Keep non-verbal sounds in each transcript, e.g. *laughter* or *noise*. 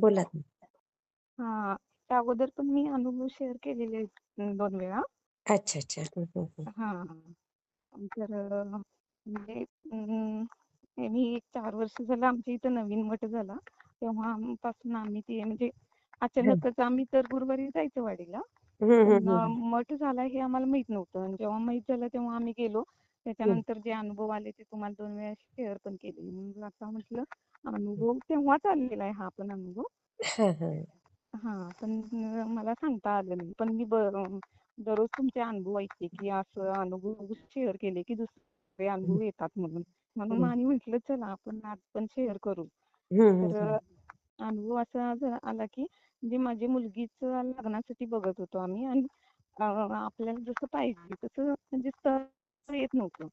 बोला. हां. त्या अगोदर पण मी अनुभव शेअर केलेले आहेत 2 वेळा. अच्छा, अच्छा. हं, हं, हं. हां, हां. तर अ, म्हणजे अं, मी एक 4 वर्ष झालं आमच्या इथं नवीन मठ झाला. तेव्हापासून आम्ही ते म्हणजे हं. अचानकच आम्ही तर गुरुवारी जायचो वाडीला. हं, हं, पण अ, हं. मठ झाला हे आम्हाला माहीत नव्हतं आणि जेव्हा माहीत झालं तेव्हा आम्ही गेलो. त्याच्यानंतर जे अनुभव आले ते तुम्हाला 2 वेळा शेअर पण केले. मग आता म्हटलं अनुभव तेव्हाच आलेला आहे हा पण अनुभव. हां. पण मला सांगता आलं नाही. पण मी दररोज तुमचे अनुभव ऐकते, की असं अनुभव शेअर केले, की दुसरे. अनुभव येतात म्हणून. म्हणून. आणि म्हटलं चला आपण आज पण शेअर करू. तर अनुभव असा आला, की म्हणजे माझ्या मुलगीचं लग्नासाठी बघत होतो आम्ही आणि आपल्याला जसं पाहिजे तसं म्हणजे येत नव्हतं.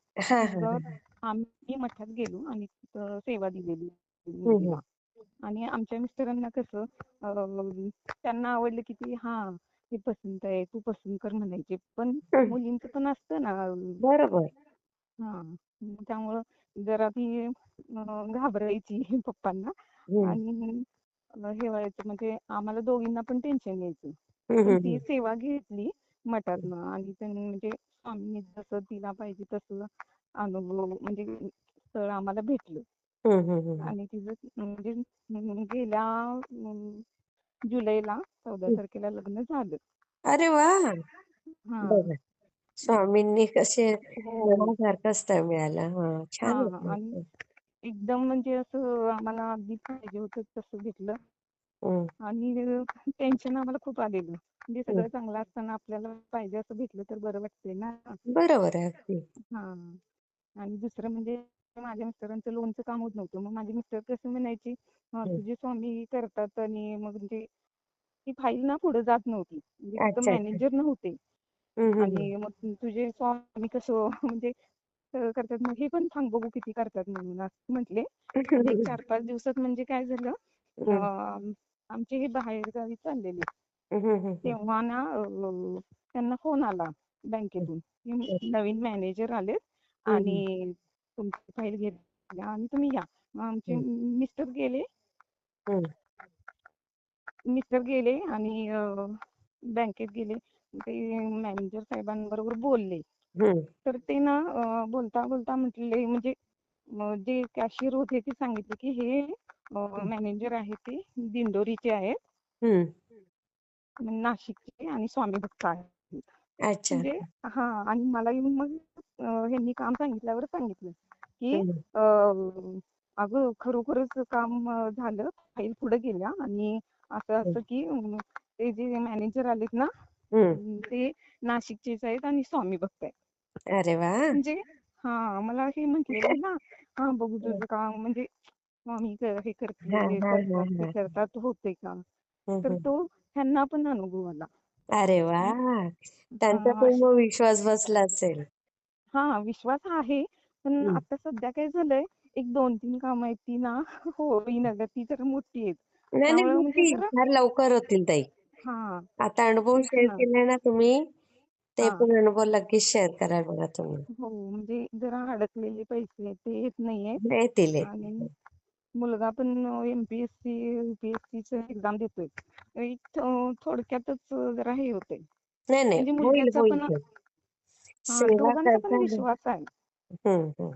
हां. आम्ही मठात गेलो आणि तिथं सेवा दिलेली हं, हं. आणि आमच्या मिस्टरांना कसं त्यांना आवडलं, की ती हां, हे पसंत आहे, तू पसंत कर म्हणायचे. पण. मुलींचं पण असतं ना बरोबर. हां. त्यामुळं जरा ती घाबरायची *laughs* पप्पांना हं. आणि हे व्हायचं म्हणजे आम्हाला दोघींना पण टेन्शन यायचं. ती. सेवा घेतली मठातनं आणि त्यांनी म्हणजे स्वामींनी जसं तिला पाहिजे तसं अनुभव म्हणजे स्थळ आम्हाला भेटलं. आणि तिचं म्हणजे गेल्या जुलैला 14 हं. तारखेला लग्न झालं. अरे वाह! हां. स्वामींनी कसे हो. मनासारखं स्थळ मिळालं. हां. छान. आणि. एकदम म्हणजे असं आम्हाला अगदी पाहिजे होतं तसं भेटलं. हं. आणि टेन्शन आम्हाला खूप आलेलं. म्हणजे हं. सगळं चांगलं असताना आपल्याला पाहिजे असं भेटलं तर बरं वाटतंय ना. बरोबर आहे अगदी. हां. आणि दुसरं म्हणजे माझ्या मिस्टरांचं लोनचं काम होत नव्हतं. मग माझे मिस्टर कसं म्हणायचे, "हां, हं. तुझे स्वामी करतात आणि मग म्हणजे ती फाईल ना पुढे जात नव्हती. म्हणजे तिथं अच्छा, अच्छा. मॅनेजर नव्हते. आणि मग तुझे स्वामी कसं *laughs* म्हणजे सगळं करतात. मग हे पण सांग बघू किती करतात म्हणून असं म्हटले. *laughs* एक 4-5 दिवसात म्हणजे काय झालं. अ, आमचे हे बाहेरगावी चाललेले. हं, हं, हं. तेव्हा ना त्यांना फोन आला. बँकेतून, नवीन मॅनेजर आलेत. आणि तुमची फाईल घेतल्या आणि तुम्ही या. आमचे. मिस्टर गेले. मिस्टर गेले आणि बँकेत गेले. ते मॅनेजर साहेबांबरोबर बोलले. तर ते ना बोलता, बोलता म्हटले म्हणजे जे कॅशियर होते ते सांगितले, की हं. मॅनेजर आहेत ते दिंडोरीचे आहेत. नाशिकचे आणि स्वामी भक्त आहेत. अच्छा. म्हणजे हां. आणि मला येऊन मग ह्यांनी काम सांगितल्यावर सांगितलं, की "अगं खरोखरच काम झालं. फाईल पुढे गेल्या आणि हं. असं-असं की ते जे मॅनेजर आलेत ना ते नाशिकचेच आहेत आणि स्वामी भक्त आहेत." अरे वाह! म्हणजे हां. मला हे म्हटलेले ना, "हां, बघू. तुझं काम म्हणजे क हे करतात, ते हां. करतात, होतंय काम." तर. तो ह्यांना पण अनुभव आला. अरे वाह! त्यांचा पण विश्वास बसला असेल. हां, विश्वास आहे. पण. आता सध्या काय झालंय, एक 2-3 कामं आहेत ती ना होईना गं. ती जरा मोठी आहेत. नाही, फार लवकर होतील ताई. हां, आता अनुभव शेअर. केले ना तुम्ही, ते. पण अनुभव लगेच शेअर कराल बघा तुम्ही. हो, म्हणजे जरा अडकलेले पैसे आहेत ते येत आणि येतील. मुलगा पण एम-पी-एस-सी, यू-पी-एस-सीचं एक्झाम देतोय. थोडक्यातच जरा हे होतंय. नाही, नाही. म्हणजे मुलग्याचा पण ते. हां, दोघांचा पण विश्वास आहे.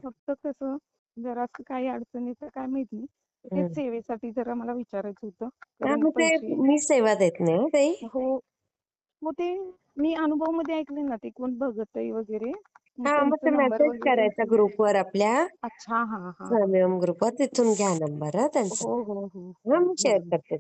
फक्त कसं जरासं काही अडचण येतं काय माहीत नाही. हं. सेवेसाठी जरा मला विचारायचं होतं. हां, ते मी सेवा देत नाही हं. मग ते मी अनुभवमध्ये ऐकले ना, ते कोण भगतही वगैरे. मग हां, मग ते नंबर मेसेज वगैरे करायचा ग्रुपवर आपल्या. अच्छा. हां, हां. स्वामीओम ग्रुपवर तिथून घ्या नंबर हां त्यांचा. हो, हो, हो, हां, हो. मी शेअर बरोबर. करते.